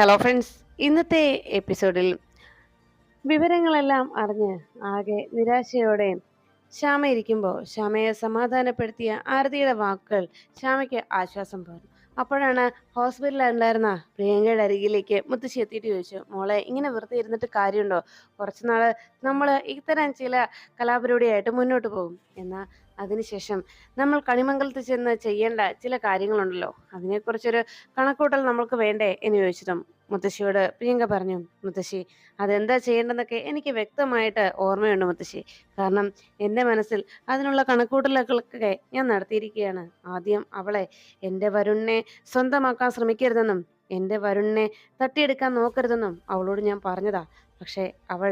Hello friends ഇന്നത്തെ എപ്പിസോഡിൽ വിവരങ്ങളെല്ലാം അറിഞ്ഞ് ആകെ നിരാശയോടെ ശ്യാമ ഇരിക്കുമ്പോൾ ശ്യാമയെ സമാധാനപ്പെടുത്തിയ ആരതിയുടെ വാക്കുകൾ ശ്യാമയ്ക്ക് ആശ്വാസം പകർന്നു അപ്പോഴാണ് ഹോസ്പിറ്റലിൽ ഉണ്ടായിരുന്ന പ്രിയങ്കയുടെ അരികിലേക്ക് മുത്തശ്ശി എത്തിയിട്ട് ചോദിച്ചു മോളെ ഇങ്ങനെ വെറുതെ ഇരുന്നിട്ട് കാര്യമുണ്ടോ? കുറച്ച് നാൾ നമ്മൾ ഇത്തരം ചില കലാപരിപാടിയായിട്ട് മുന്നോട്ട് പോകും. എന്നാൽ അതിനുശേഷം നമ്മൾ കണിമംഗലത്ത് ചെന്ന് ചെയ്യേണ്ട ചില കാര്യങ്ങളുണ്ടല്ലോ. അതിനെക്കുറിച്ചൊരു കണക്കൂട്ടൽ നമ്മൾക്ക് വേണ്ടേ എന്ന് ചോദിച്ചിട്ടും മുത്തശ്ശിയോട് പ്രിയങ്ക പറഞ്ഞു മുത്തശ്ശി അതെന്താ ചെയ്യേണ്ടതെന്നൊക്കെ എനിക്ക് വ്യക്തമായിട്ട് ഓർമ്മയുണ്ട് മുത്തശ്ശി. കാരണം എന്റെ മനസ്സിൽ അതിനുള്ള കണക്കൂട്ടലുകളൊക്കെ ഞാൻ നടത്തിയിരിക്കുകയാണ്. ആദ്യം അവളെ എന്റെ വരുണിനെ സ്വന്തമാക്കാൻ ശ്രമിക്കരുതെന്നും എന്റെ വരുണിനെ തട്ടിയെടുക്കാൻ നോക്കരുതെന്നും അവളോട് ഞാൻ പറഞ്ഞതാ. പക്ഷേ അവൾ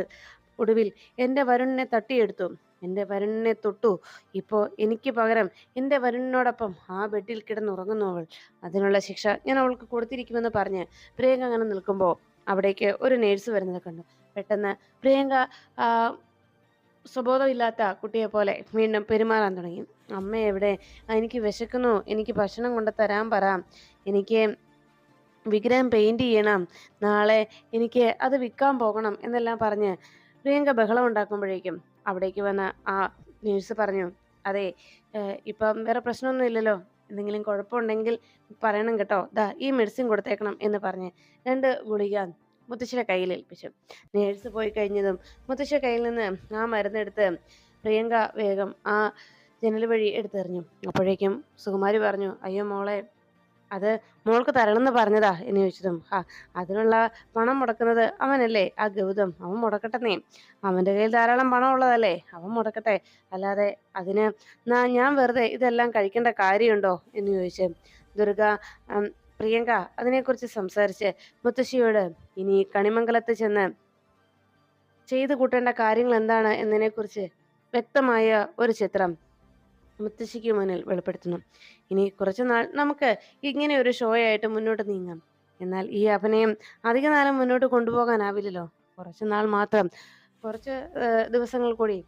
ഒടുവിൽ എന്റെ വരുണിനെ തട്ടിയെടുത്തു. എന്റെ വരുണിനെ തൊട്ടു. ഇപ്പോൾ എനിക്ക് പകരം എന്റെ വരുണിനോടൊപ്പം ആ ബെഡിൽ കിടന്നുറങ്ങുന്നു അവൾ. അതിനുള്ള ശിക്ഷ ഞാൻ അവൾക്ക് കൊടുത്തിരിക്കുമെന്ന് പറഞ്ഞ് പ്രിയങ്ക അങ്ങനെ നിൽക്കുമ്പോൾ അവിടേക്ക് ഒരു നേഴ്സ് വരുന്നത് കണ്ടു. പെട്ടെന്ന് പ്രിയങ്ക സ്വബോധമില്ലാത്ത കുട്ടിയെ പോലെ വീണ്ടും പെരുമാറാൻ തുടങ്ങി. അമ്മ എവിടെ? "ആ, എനിക്ക് വിശക്കുന്നു. എനിക്ക് ഭക്ഷണം കൊണ്ട് തരാൻ പറ. എനിക്ക് വിഗ്രഹം പെയിന്റ് ചെയ്യണം. നാളെ എനിക്ക് അത് വിൽക്കാൻ പോകണം എന്നെല്ലാം പറഞ്ഞ് പ്രിയങ്ക ബഹളം ഉണ്ടാക്കുമ്പോഴേക്കും അവിടേക്ക് വന്ന ആ നേഴ്സ് പറഞ്ഞു അതെ ഇപ്പം വേറെ പ്രശ്നമൊന്നും ഇല്ലല്ലോ. എന്തെങ്കിലും കുഴപ്പമുണ്ടെങ്കിൽ പറയണം കേട്ടോ. ദാ ഈ മെഡിസിൻ കൊടുത്തേക്കണം എന്ന് പറഞ്ഞ് രണ്ട് ഗുളിക മുത്തശ്ശിയുടെ കയ്യിൽ ഏൽപ്പിച്ചു. നേഴ്സ് പോയി കഴിഞ്ഞതും മുത്തശ്ശിയുടെ കയ്യിൽ നിന്ന് ആ മരുന്നെടുത്ത് പ്രിയങ്ക വേഗം ആ ജനൽ വഴി എടുത്തെറിഞ്ഞു. അപ്പോഴേക്കും സുകുമാരി പറഞ്ഞു അയ്യോ മോളെ അത് മോൾക്ക് തരണം തരണമെന്ന് പറഞ്ഞതാ എന്ന് ചോദിച്ചതും. ആ അതിനുള്ള പണം മുടക്കുന്നത് അവനല്ലേ? ആ ഗൗതം അവൻ മുടക്കട്ടെന്നേ. അവന്റെ കയ്യിൽ ധാരാളം പണം ഉള്ളതല്ലേ? അവൻ മുടക്കട്ടെ. അല്ലാതെ അതിന് ഞാൻ വെറുതെ ഇതെല്ലാം കഴിക്കേണ്ട കാര്യമുണ്ടോ? എന്ന് ചോദിച്ച് ദുർഗ പ്രിയങ്ക അതിനെക്കുറിച്ച് സംസാരിച്ച് മുത്തശ്ശിയോട് ഇനി കണിമംഗലത്ത് ചെന്ന് ചെയ്തു കൂട്ടേണ്ട കാര്യങ്ങൾ എന്താണ് എന്നതിനെക്കുറിച്ച് വ്യക്തമായ ഒരു ചിത്രം മുത്തശ്ശിക്ക് മുന്നിൽ വെളിപ്പെടുത്തുന്നു. ഇനി കുറച്ചു നാൾ നമുക്ക് ഇങ്ങനെ ഒരു ഷോയായിട്ട് മുന്നോട്ട് നീങ്ങാം. എന്നാൽ ഈ അഭിനയം അധിക നാലം മുന്നോട്ട് കൊണ്ടുപോകാനാവില്ലല്ലോ. കുറച്ചു നാൾ മാത്രം കുറച്ച് ദിവസങ്ങൾ കൂടി.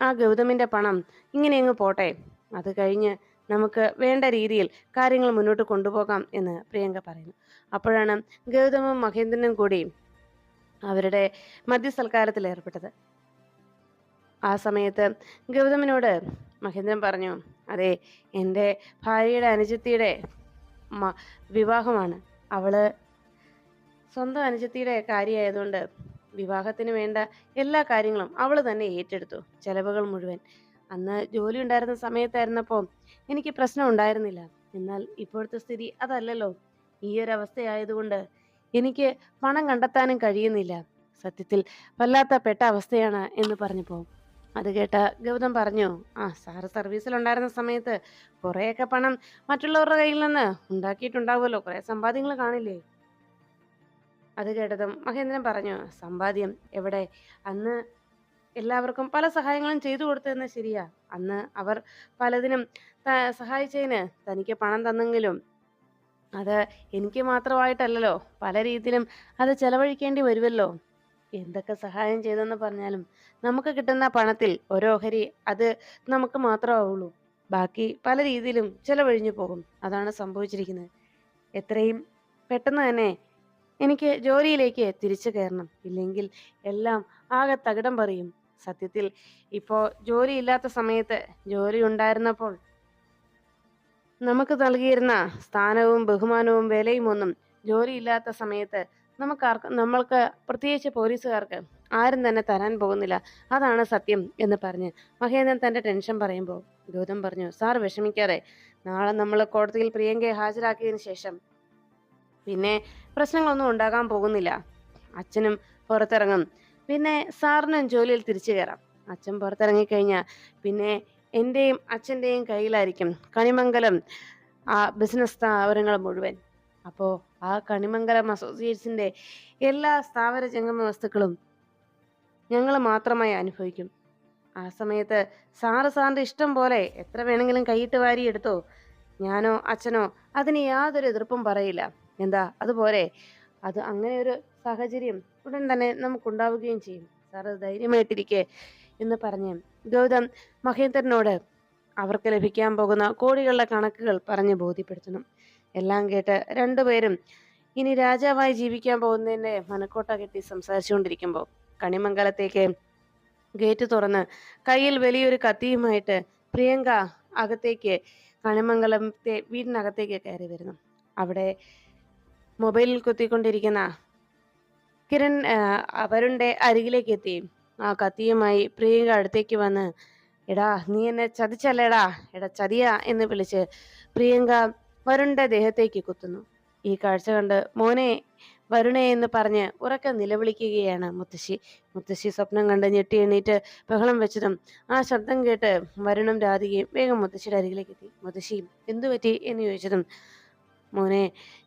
ആ ഗൗതമിന്റെ പണം ഇങ്ങനെ അങ്ങ് പോട്ടെ. അത് കഴിഞ്ഞ് നമുക്ക് വേണ്ട രീതിയിൽ കാര്യങ്ങൾ മുന്നോട്ട് കൊണ്ടുപോകാം എന്ന് പ്രിയങ്ക പറയുന്നു. അപ്പോഴാണ് ഗൗതമും മഹേന്ദ്രനും കൂടി അവരുടെ മധ്യസൽക്കാരത്തിൽ ഏർപ്പെട്ടത്. ആ സമയത്ത് ഗൗതമനോട് മഹേന്ദ്രൻ പറഞ്ഞു അതെ എന്റെ ഭാര്യയുടെ അനുജത്തിയുടെ വിവാഹമാണ്. അവൾ സ്വന്തം അനുജത്തിയുടെ കാര്യമായതുകൊണ്ട് വിവാഹത്തിന് വേണ്ട എല്ലാ കാര്യങ്ങളും അവൾ തന്നെ ഏറ്റെടുത്തു ചെലവുകൾ മുഴുവൻ. അന്ന് ജോലി ഉണ്ടായിരുന്ന സമയത്തായിരുന്നപ്പോൾ എനിക്ക് പ്രശ്നം ഉണ്ടായിരുന്നില്ല. എന്നാൽ ഇപ്പോഴത്തെ സ്ഥിതി അതല്ലല്ലോ. ഈ ഒരു അവസ്ഥയായതുകൊണ്ട് എനിക്ക് പണം കണ്ടെത്താനും കഴിയുന്നില്ല. സത്യത്തിൽ വല്ലാത്ത പെട്ട അവസ്ഥയാണ് എന്ന് പറഞ്ഞപ്പോൾ അത് കേട്ട ഗൗതം പറഞ്ഞു ആ സാറ് സർവീസിലുണ്ടായിരുന്ന സമയത്ത് കുറേയൊക്കെ പണം മറ്റുള്ളവരുടെ കയ്യിൽ നിന്ന് ഉണ്ടാക്കിയിട്ടുണ്ടാവുമല്ലോ കുറേ സമ്പാദ്യങ്ങൾ കാണില്ലേ? അത് കേട്ടതും മഹേന്ദ്രൻ പറഞ്ഞു സമ്പാദ്യം എവിടെ? അന്ന് എല്ലാവർക്കും പല സഹായങ്ങളും ചെയ്തു കൊടുത്തതെന്ന് ശരിയാ. അന്ന് അവർ പലതിനും സഹായിച്ചതിന് തനിക്ക് പണം തന്നെങ്കിലും. അത് എനിക്ക് മാത്രമായിട്ടല്ലല്ലോ പല രീതിയിലും അത് ചെലവഴിക്കേണ്ടി വരുമല്ലോ. എന്തൊക്കെ സഹായം ചെയ്തെന്ന് പറഞ്ഞാലും നമുക്ക് കിട്ടുന്ന പണത്തിൽ ഒരു ഓഹരി അത് നമുക്ക് മാത്രമാവുള്ളൂ. ബാക്കി പല രീതിയിലും ചെലവഴിഞ്ഞു പോകും. അതാണ് സംഭവിച്ചിരിക്കുന്നത്. എത്രയും പെട്ടെന്ന് തന്നെ എനിക്ക് ജോലിയിലേക്ക് തിരിച്ചു കയറണം. ഇല്ലെങ്കിൽ എല്ലാം ആകെ തകിടം പറയും. സത്യത്തിൽ ഇപ്പോൾ ജോലിയില്ലാത്ത സമയത്ത് ജോലി ഉണ്ടായിരുന്നപ്പോൾ നമുക്ക് നൽകിയിരുന്ന സ്ഥാനവും ബഹുമാനവും വിലയും ഒന്നും ജോലിയില്ലാത്ത സമയത്ത് നമുക്ക് ആർക്ക് നമ്മൾക്ക് പ്രത്യേകിച്ച് പോലീസുകാർക്ക് ആരും തന്നെ തരാൻ പോകുന്നില്ല. അതാണ് സത്യം എന്ന് പറഞ്ഞ് മഹേന്ദ്രൻ തന്റെ ടെൻഷൻ പറയുമ്പോൾ ഗൗതം പറഞ്ഞു സാർ വിഷമിക്കാതെ നാളെ നമ്മൾ കോടതിയിൽ പ്രിയങ്കയെ ഹാജരാക്കിയതിന് ശേഷം പിന്നെ പ്രശ്നങ്ങളൊന്നും ഉണ്ടാകാൻ പോകുന്നില്ല. അച്ഛനും പുറത്തിറങ്ങും. പിന്നെ സാറിനും ജോലിയിൽ തിരിച്ചു കയറാം. അച്ഛൻ പുറത്തിറങ്ങിക്കഴിഞ്ഞാൽ പിന്നെ എന്റെയും അച്ഛന്റെയും കയ്യിലായിരിക്കും കണിമംഗലം ആ ബിസിനസ് സ്ഥാപനങ്ങൾ മുഴുവൻ. അപ്പോൾ ആ കണിമംഗലം അസോസിയേറ്റ്സിന്റെ എല്ലാ സ്ഥാവര ജംഗമ വസ്തുക്കളും ഞങ്ങൾ മാത്രമായി അനുഭവിക്കും. ആ സമയത്ത് സാറ് സാറിന്റെ ഇഷ്ടം പോലെ എത്ര വേണമെങ്കിലും കൈയിട്ട് വാരി എടുത്തോ ഞാനോ അച്ഛനോ അതിന് യാതൊരു എതിർപ്പും പറയില്ല. എന്താ? അതുപോലെ അത് അങ്ങനെ ഒരു സാഹചര്യം ഉടൻ തന്നെ നമുക്കുണ്ടാവുകയും ചെയ്യും. സാറ് ധൈര്യമായിട്ടിരിക്കെ എന്ന് പറഞ്ഞ് ഗൗതം മഹേന്ദ്രനോട് അവർക്ക് ലഭിക്കാൻ പോകുന്ന കോടികളുടെ കണക്കുകൾ പറഞ്ഞ് ബോധ്യപ്പെടുത്തണം എല്ലാം കേട്ട് രണ്ടുപേരും ഇനി രാജാവായി ജീവിക്കാൻ പോകുന്നതിന്റെ മനക്കോട്ട കെട്ടി സംസാരിച്ചുകൊണ്ടിരിക്കുമ്പോൾ കണിമംഗലത്തേക്ക് ഗേറ്റ് തുറന്ന് കയ്യിൽ വലിയൊരു കത്തിയുമായിട്ട് പ്രിയങ്ക അകത്തേക്ക് കണിമംഗലത്തെ വീടിനകത്തേക്ക് കയറി വരുന്നു. അവിടെ മൊബൈലിൽ കുത്തിക്കൊണ്ടിരിക്കുന്ന കിരൺ അവരുടെ അരികിലേക്ക് എത്തി. ആ കത്തിയുമായി പ്രിയങ്ക അടുത്തേക്ക് വന്ന് എടാ നീ എന്നെ ചതിച്ചല്ലേടാ? എടാ ചതിയാ? എന്ന് വിളിച്ച് പ്രിയങ്ക വരുണിന്റെ ദേഹത്തേക്ക് കുത്തുന്നു. ഈ കാഴ്ച കണ്ട് മോനെ വരുണേ എന്ന് പറഞ്ഞ് ഉറക്കെ നിലവിളിക്കുകയാണ് മുത്തശ്ശി. മുത്തശ്ശി സ്വപ്നം കണ്ട് ഞെട്ടി എണീറ്റ് ബഹളം വെച്ചതും ആ ശബ്ദം കേട്ട് വരുണും രാധികയും വേഗം മുത്തശ്ശിയുടെ അരികിലേക്ക് എത്തി. മുത്തശ്ശി എന്തു പറ്റി? എന്ന് ചോദിച്ചതും മോനെ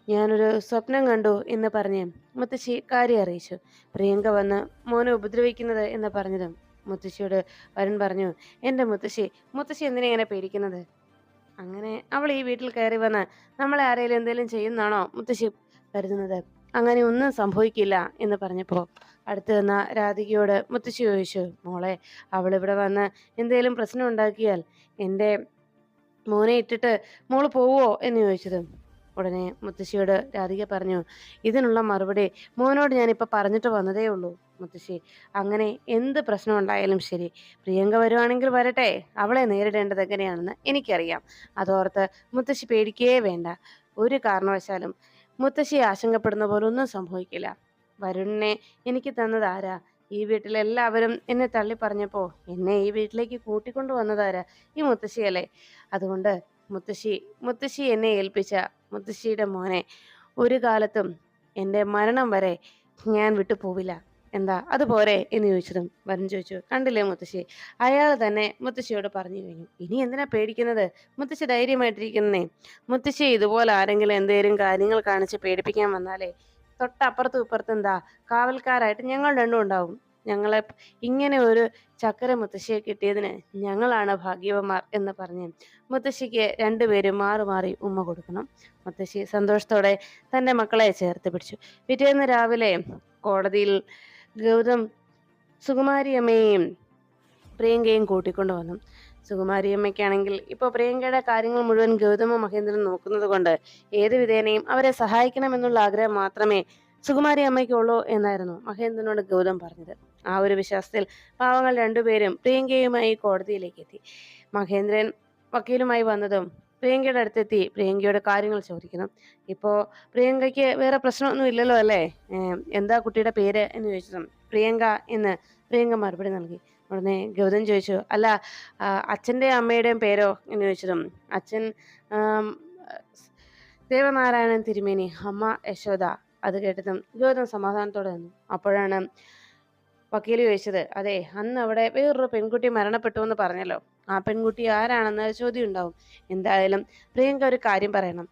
ഞാനൊരു സ്വപ്നം കണ്ടു എന്ന് പറഞ്ഞ് മുത്തശ്ശി കാര്യം അറിയിച്ചു. പ്രിയങ്ക വന്ന് മോനെ ഉപദ്രവിക്കുന്നത് എന്ന് പറഞ്ഞതും മുത്തശ്ശിയോട് വരുൺ പറഞ്ഞു എന്റെ മുത്തശ്ശി മുത്തശ്ശി എന്തിനാ ഇങ്ങനെ പേടിക്കുന്നത്? അങ്ങനെ അവൾ ഈ വീട്ടിൽ കയറി വന്ന് നമ്മളെ ആരെങ്കിലും എന്തെങ്കിലും ചെയ്യുന്നാണോ മുത്തശ്ശി? കരുതുന്നത്. അങ്ങനെ ഒന്നും സംഭവിക്കില്ല എന്ന് പറഞ്ഞപ്പോൾ അടുത്ത് നിന്ന രാധികയോട് മുത്തശ്ശി ചോദിച്ചു മോളെ അവൾ ഇവിടെ വന്ന് എന്തെങ്കിലും പ്രശ്നം ഉണ്ടാക്കിയാൽ എന്റെ മോനെ ഇട്ടിട്ട് മോൾ പോവോ? എന്ന് ചോദിച്ചത്. ഉടനെ മുത്തശ്ശിയോട് രാധിക പറഞ്ഞു ഇതിനുള്ള മറുപടി മോനോട് ഞാനിപ്പോൾ പറഞ്ഞിട്ട് വന്നതേ ഉള്ളൂ മുത്തശ്ശി. അങ്ങനെ എന്ത് പ്രശ്നം ഉണ്ടായാലും ശരി. പ്രിയങ്ക വരുവാണെങ്കിൽ വരട്ടെ. അവളെ നേരിടേണ്ടത് എങ്ങനെയാണെന്ന് എനിക്കറിയാം. അതോർത്ത് മുത്തശ്ശി പേടിക്കേ വേണ്ട. ഒരു കാരണവശാലും മുത്തശ്ശി ആശങ്കപ്പെടുന്ന പോലെ ഒന്നും സംഭവിക്കില്ല. വരുണിനെ എനിക്ക് തന്നത് ആരാ? ഈ വീട്ടിലെല്ലാവരും എന്നെ തള്ളി പറഞ്ഞപ്പോൾ എന്നെ ഈ വീട്ടിലേക്ക് കൂട്ടിക്കൊണ്ടു വന്നതാരാ ഈ മുത്തശ്ശിയല്ലേ? അതുകൊണ്ട് മുത്തശ്ശി മുത്തശ്ശി എന്നെ ഏൽപ്പിച്ച മുത്തശ്ശിയുടെ മോനെ ഒരു കാലത്തും എന്റെ മരണം വരെ ഞാൻ വിട്ടു പോവില്ല. എന്താ? അതുപോരെ എന്ന് ചോദിച്ചതും വരൻ ചോദിച്ചു. കണ്ടില്ലേ മുത്തശ്ശി? അയാൾ തന്നെ മുത്തശ്ശിയോട് പറഞ്ഞു കഴിഞ്ഞു. ഇനി എന്തിനാ പേടിക്കുന്നത്? മുത്തശ്ശി ധൈര്യമായിട്ടിരിക്കുന്നേ. മുത്തശ്ശി ഇതുപോലെ ആരെങ്കിലും എന്തെങ്കിലും കാര്യങ്ങൾ കാണിച്ച് പേടിപ്പിക്കാൻ വന്നാലേ തൊട്ടപ്പുറത്തും ഇപ്പുറത്തും എന്താ? കാവൽക്കാരായിട്ട് ഞങ്ങൾ രണ്ടും ഉണ്ടാവും. ഞങ്ങളെ ഇങ്ങനെ ഒരു ചക്കര മുത്തശ്ശിയെ കിട്ടിയതിന് ഞങ്ങളാണ് ഭാഗ്യവന്മാർ എന്ന് പറഞ്ഞ് മുത്തശ്ശിക്ക് രണ്ടുപേരും മാറി മാറി ഉമ്മ കൊടുക്കണം. മുത്തശ്ശി സന്തോഷത്തോടെ തന്റെ മക്കളെ ചേർത്ത് പിടിച്ചു. പിറ്റേന്ന് രാവിലെ കോടതിയിൽ ഗൗതം സുകുമാരിയമ്മയെയും പ്രിയങ്കയും കൂട്ടിക്കൊണ്ടു വന്നു. സുകുമാരിയമ്മയ്ക്കാണെങ്കിൽ ഇപ്പോൾ പ്രിയങ്കയുടെ കാര്യങ്ങൾ മുഴുവൻ ഗൗതമ മഹേന്ദ്രൻ നോക്കുന്നത് കൊണ്ട് ഏത് വിധേനയും അവരെ സഹായിക്കണമെന്നുള്ള ആഗ്രഹം മാത്രമേ സുകുമാരി അമ്മയ്ക്കുള്ളൂ എന്നായിരുന്നു മഹേന്ദ്രനോട് ഗൗതം പറഞ്ഞത്. ആ ഒരു വിശ്വാസത്തിൽ പാവങ്ങൾ രണ്ടുപേരും പ്രിയങ്കയുമായി കോടതിയിലേക്ക് എത്തി. മഹേന്ദ്രൻ വക്കീലുമായി വന്നതും പ്രിയങ്കയുടെ അടുത്തെത്തി പ്രിയങ്കയുടെ കാര്യങ്ങൾ ചോദിക്കുന്നു. ഇപ്പോൾ പ്രിയങ്കയ്ക്ക് വേറെ പ്രശ്നമൊന്നും ഇല്ലല്ലോ അല്ലേ? എന്താ കുട്ടിയുടെ പേര് എന്ന് ചോദിച്ചതും പ്രിയങ്ക എന്ന് പ്രിയങ്ക മറുപടി നൽകി. ഉടനെ ഗൗതം ചോദിച്ചു അല്ല അച്ഛന്റെ അമ്മയുടെയും പേരോ? എന്ന് ചോദിച്ചതും അച്ഛൻ ദേവനാരായണൻ തിരുമേനി അമ്മ യശോദ അത് കേട്ടതും ഗൗതം സമാധാനത്തോടെ നിന്നു. അപ്പോഴാണ് വക്കീൽ ചോദിച്ചത് അതെ അന്ന് അവിടെ വേറൊരു പെൺകുട്ടി മരണപ്പെട്ടു എന്ന് പറഞ്ഞല്ലോ. ആ പെൺകുട്ടി ആരാണെന്ന് ചോദ്യം ഉണ്ടാവും. എന്തായാലും പ്രിയങ്ക ഒരു കാര്യം പറയണം.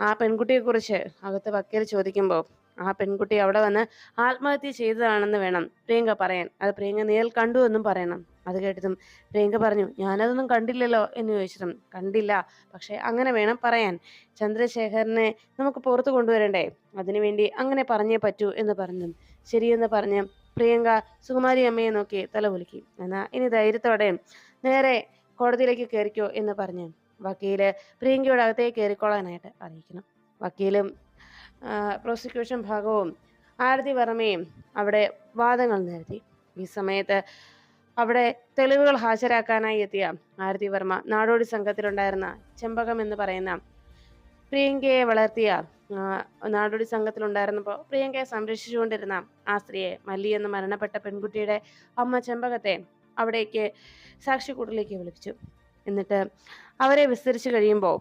ആ പെൺകുട്ടിയെക്കുറിച്ച് അകത്ത് വക്കീൽ ചോദിക്കുമ്പോൾ ആ പെൺകുട്ടി അവിടെ വന്ന് ആത്മഹത്യ ചെയ്തതാണെന്ന് വേണം പ്രിയങ്ക പറയാൻ. അത് പ്രിയങ്ക നേരിൽ കണ്ടു എന്നും പറയണം. അത് കേട്ടതും പ്രിയങ്ക പറഞ്ഞു ഞാനതൊന്നും കണ്ടില്ലല്ലോ എന്ന് ചോദിച്ചതും കണ്ടില്ല പക്ഷേ അങ്ങനെ വേണം പറയാൻ. ചന്ദ്രശേഖരനെ നമുക്ക് പുറത്തു കൊണ്ടുവരണ്ടേ? അതിനുവേണ്ടി അങ്ങനെ പറഞ്ഞേ പറ്റൂ എന്ന് പറഞ്ഞു ശരിയെന്ന് പറഞ്ഞ് പ്രിയങ്ക സുകുമാരി അമ്മയെ നോക്കി തല കുലുക്കി. എന്നാ ഇനി ധൈര്യത്തോടെ നേരെ കോടതിയിലേക്ക് കയറിക്കോ എന്ന് പറഞ്ഞു വക്കീൽ പ്രിയങ്കയുടെ അകത്തേക്ക് കയറിക്കോളാനായിട്ട് അറിയിക്കണം വക്കീലും പ്രോസിക്യൂഷൻ ഭാഗവും ആരതി വർമ്മയും അവിടെ വാദങ്ങൾ നിരത്തി. ഈ സമയത്ത് അവിടെ തെളിവുകൾ ഹാജരാക്കാനായി എത്തിയ ആരതി വർമ്മ നാടോടി സംഘത്തിലുണ്ടായിരുന്ന ചെമ്പകം എന്ന് പറയുന്ന പ്രിയങ്കയെ വളർത്തിയ നാടോടി സംഘത്തിലുണ്ടായിരുന്നപ്പോൾ പ്രിയങ്കയെ സംരക്ഷിച്ചുകൊണ്ടിരുന്ന ആ സ്ത്രീയെ മല്ലി എന്ന് മരണപ്പെട്ട പെൺകുട്ടിയുടെ അമ്മ ചെമ്പകത്തെ അവിടേക്ക് സാക്ഷിക്കൂട്ടിലേക്ക് വിളിപ്പിച്ചു. എന്നിട്ട് അവരെ വിസ്തരിച്ചു കഴിയുമ്പോൾ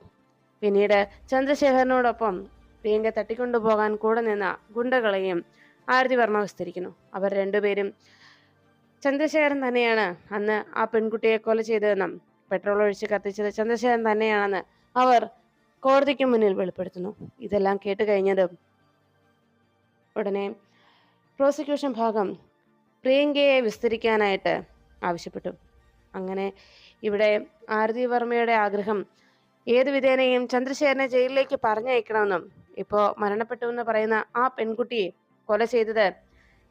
പിന്നീട് ചന്ദ്രശേഖരനോടൊപ്പം പ്രിയങ്ക തട്ടിക്കൊണ്ടുപോകാൻ കൂടെ നിന്ന ഗുണ്ടകളെയും ആരതി വർമ്മ വിസ്തരിക്കുന്നു. അവർ രണ്ടുപേരും ചന്ദ്രശേഖരൻ തന്നെയാണ് അന്ന് ആ പെൺകുട്ടിയെ കൊല ചെയ്തതെന്നും പെട്രോൾ ഒഴിച്ച് കത്തിച്ചത് ചന്ദ്രശേഖരൻ തന്നെയാണെന്ന് അവർ കോടതിക്ക് മുന്നിൽ വെളിപ്പെടുത്തുന്നു. ഇതെല്ലാം കേട്ട് കഴിഞ്ഞതും ഉടനെ പ്രോസിക്യൂഷൻ ഭാഗം പ്രിയങ്കയെ വിസ്തരിക്കാനായിട്ട് ആവശ്യപ്പെട്ടു. അങ്ങനെ ഇവിടെ ആരതി വർമ്മയുടെ ആഗ്രഹം ഏത് വിധേനയും ചന്ദ്രശേഖരനെ ജയിലിലേക്ക് പറഞ്ഞയക്കണമെന്നും ഇപ്പോൾ മരണപ്പെട്ടു എന്ന് പറയുന്ന ആ പെൺകുട്ടിയെ കൊല ചെയ്തത്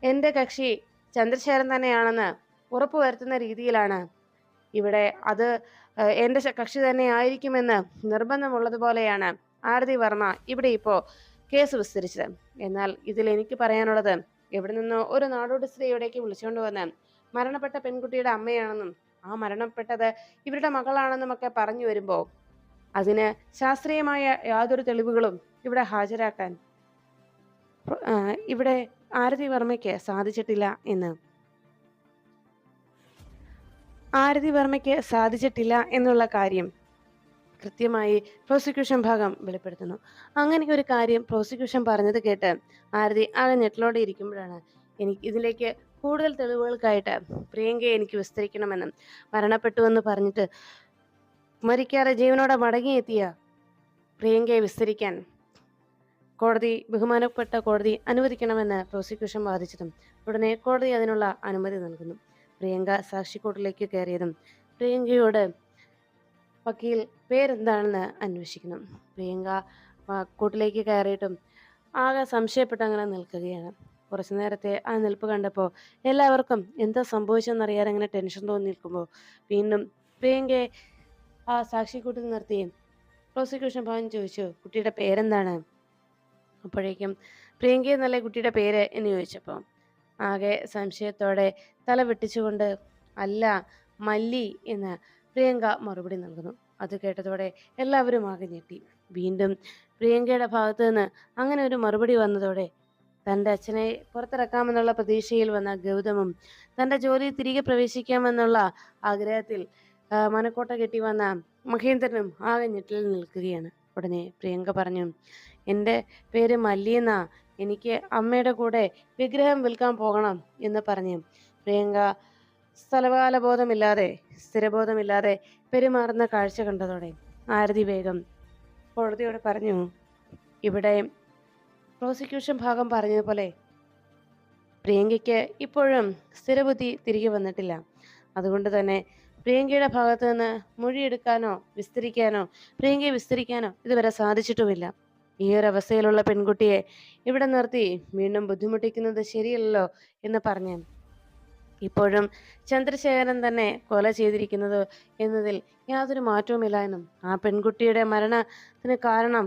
എന്റെ കക്ഷി ചന്ദ്രശേഖരൻ തന്നെയാണെന്ന് ഉറപ്പുവരുത്തുന്ന രീതിയിലാണ്. ഇവിടെ അത് എന്റെ കക്ഷി തന്നെ ആയിരിക്കുമെന്ന് നിർബന്ധമുള്ളതുപോലെയാണ് ആരതി വർമ്മ ഇവിടെ ഇപ്പോൾ കേസ് വിസ്തരിച്ചത്. എന്നാൽ ഇതിൽ എനിക്ക് പറയാനുള്ളത് എവിടെ നിന്നോ ഒരു നാടോടി സ്ത്രീ ഇവിടേക്ക് വിളിച്ചുകൊണ്ട് വന്ന് മരണപ്പെട്ട പെൺകുട്ടിയുടെ അമ്മയാണെന്നും ആ മരണപ്പെട്ടത് ഇവരുടെ മകളാണെന്നും ഒക്കെ പറഞ്ഞു വരുമ്പോൾ അതിന് ശാസ്ത്രീയമായ യാതൊരു തെളിവുകളും ഇവിടെ ഹാജരാക്കാൻ ഇവിടെ ആരതി വർമ്മയ്ക്ക് സാധിച്ചിട്ടില്ല എന്ന്. ആരതി വർമ്മയ്ക്ക് സാധിച്ചിട്ടില്ല എന്നുള്ള കാര്യം കൃത്യമായി പ്രോസിക്യൂഷൻ ഭാഗം വെളിപ്പെടുത്തുന്നു. അങ്ങനെ ഒരു കാര്യം പ്രോസിക്യൂഷൻ പറഞ്ഞത് കേട്ട് ആരതി ആകെ ഞെട്ടലോടെ ഇരിക്കുമ്പോഴാണ് എനിക്ക് ഇതിലേക്ക് കൂടുതൽ തെളിവുകൾക്കായിട്ട് പ്രിയങ്കയെ എനിക്ക് വിസ്തരിക്കണമെന്നും മരണപ്പെട്ടു എന്ന് പറഞ്ഞിട്ട് മരിക്കാതെ ജീവനോടെ മടങ്ങിയെത്തിയ പ്രിയങ്കയെ വിസ്തരിക്കാൻ കോടതി ബഹുമാനപ്പെട്ട കോടതി അനുവദിക്കണമെന്ന് പ്രോസിക്യൂഷൻ വാദിച്ചതും ഉടനെ കോടതി അതിനുള്ള അനുമതി നൽകുന്നു. പ്രിയങ്ക സാക്ഷിക്കോട്ടിലേക്ക് കയറിയതും പ്രിയങ്കയോട് വക്കീൽ പേരെന്താണെന്ന് അന്വേഷിക്കുന്നു. പ്രിയങ്ക കോട്ടിലേക്ക് കയറിയിട്ടും ആകെ സംശയപ്പെട്ട് അങ്ങനെ നിൽക്കുകയാണ്. കുറച്ചു നേരത്തെ ആ നിൽപ്പ് കണ്ടപ്പോൾ എല്ലാവർക്കും എന്താ സംഭവിച്ചെന്നറിയാതെ അങ്ങനെ ടെൻഷൻ തോന്നി നിൽക്കുമ്പോൾ വീണ്ടും പ്രിയങ്കയെ ആ സാക്ഷിക്കൂട്ടിൽ നിർത്തി പ്രോസിക്യൂഷൻ ഭവൻ ചോദിച്ചു കുട്ടിയുടെ പേരെന്താണ്? അപ്പോഴേക്കും പ്രിയങ്ക എന്നല്ലേ കുട്ടിയുടെ പേര് എന്ന് ചോദിച്ചപ്പോൾ ആകെ സംശയത്തോടെ തല വെട്ടിച്ചുകൊണ്ട് അല്ല മല്ലി എന്ന് പ്രിയങ്ക മറുപടി നൽകുന്നു. അത് കേട്ടതോടെ എല്ലാവരും ആകെ ഞെട്ടി. വീണ്ടും പ്രിയങ്കയുടെ ഭാഗത്തു നിന്ന് അങ്ങനെ ഒരു മറുപടി വന്നതോടെ തന്റെ അച്ഛനെ പുറത്തിറക്കാമെന്നുള്ള പ്രതീക്ഷയിൽ വന്ന ഗൗതമും തന്റെ ജോലി തിരികെ പ്രവേശിക്കാമെന്നുള്ള ആഗ്രഹത്തിൽ മനക്കോട്ട കെട്ടി വന്ന മഹേന്ദ്രനും ആകെ ഞെട്ടിൽ നിൽക്കുകയാണ്. ഉടനെ പ്രിയങ്ക പറഞ്ഞു എന്റെ പേര് മല്ലീന എനിക്ക് അമ്മയുടെ കൂടെ വിഗ്രഹം വിൽക്കാൻ പോകണം എന്ന് പറഞ്ഞു. പ്രിയങ്ക സ്ഥലകാല ബോധമില്ലാതെ സ്ഥിരബോധമില്ലാതെ പെരുമാറുന്ന കാഴ്ച കണ്ടതോടെ ആരതി വേഗം കോടതിയോട് പറഞ്ഞു ഇവിടെ പ്രോസിക്യൂഷൻ ഭാഗം പറഞ്ഞതുപോലെ പ്രിയങ്കയ്ക്ക് ഇപ്പോഴും സ്ഥിരബുദ്ധി തിരികെ വന്നിട്ടില്ല. അതുകൊണ്ട് തന്നെ പ്രിയങ്കയുടെ ഭാഗത്ത് നിന്ന് മൊഴിയെടുക്കാനോ വിസ്തരിക്കാനോ പ്രിയങ്കയെ വിസ്തരിക്കാനോ ഇതുവരെ സാധിച്ചിട്ടുമില്ല. ഈ ഒരു അവസ്ഥയിലുള്ള പെൺകുട്ടിയെ ഇവിടെ നിർത്തി വീണ്ടും ബുദ്ധിമുട്ടിക്കുന്നത് ശരിയല്ലോ എന്ന് പറഞ്ഞു. ഇപ്പോഴും ചന്ദ്രശേഖരൻ തന്നെ കൊല ചെയ്തിരിക്കുന്നത് എന്നതിൽ യാതൊരു മാറ്റവുമില്ല എന്നും ആ പെൺകുട്ടിയുടെ മരണത്തിന് കാരണം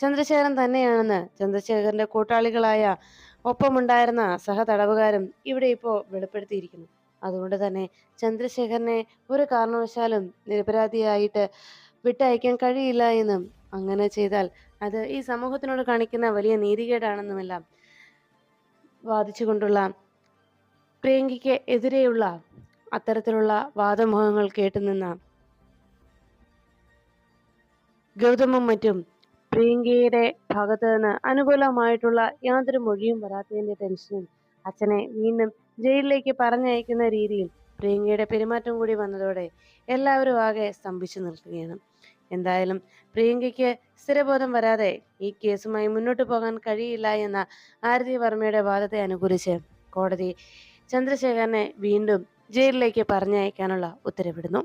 ചന്ദ്രശേഖരൻ തന്നെയാണെന്ന് ചന്ദ്രശേഖരന്റെ കൂട്ടാളികളായ ഒപ്പമുണ്ടായിരുന്ന സഹതടവുകാരും ഇവിടെ ഇപ്പോൾ വെളിപ്പെടുത്തിയിരിക്കുന്നു. അതുകൊണ്ട് തന്നെ ചന്ദ്രശേഖരനെ ഒരു കാരണവശാലും നിരപരാധിയായിട്ട് വിട്ടയക്കാൻ കഴിയില്ല എന്നും അങ്ങനെ ചെയ്താൽ അത് ഈ സമൂഹത്തിനോട് കാണിക്കുന്ന വലിയ നീതികേടാണെന്നുമെല്ലാം വാദിച്ചുകൊണ്ടുള്ള പ്രിയങ്കിക്ക് എതിരെയുള്ള അത്തരത്തിലുള്ള വാദമുഖങ്ങൾ കേട്ടുനിന്ന ഗൗതമും മറ്റും പ്രിയങ്കയുടെ ഭാഗത്ത് നിന്ന് അനുകൂലമായിട്ടുള്ള യാതൊരു മൊഴിയും വരാത്തതിന്റെ ടെൻഷനും അച്ഛനെ വീണ്ടും ജയിലിലേക്ക് പറഞ്ഞയക്കുന്ന രീതിയിൽ പ്രിയങ്കയുടെ പെരുമാറ്റം കൂടി വന്നതോടെ എല്ലാവരും ആകെ സ്തംഭിച്ചു നിൽക്കുകയാണ്. എന്തായാലും പ്രിയങ്കയ്ക്ക് സ്ഥിരബോധം വരാതെ ഈ കേസുമായി മുന്നോട്ട് പോകാൻ കഴിയില്ല എന്ന ആരതി വർമ്മയുടെ വാദത്തെ അനുകൂലിച്ച് കോടതി ചന്ദ്രശേഖരനെ വീണ്ടും ജയിലിലേക്ക് പറഞ്ഞയക്കാനുള്ള ഉത്തരവിടുന്നു.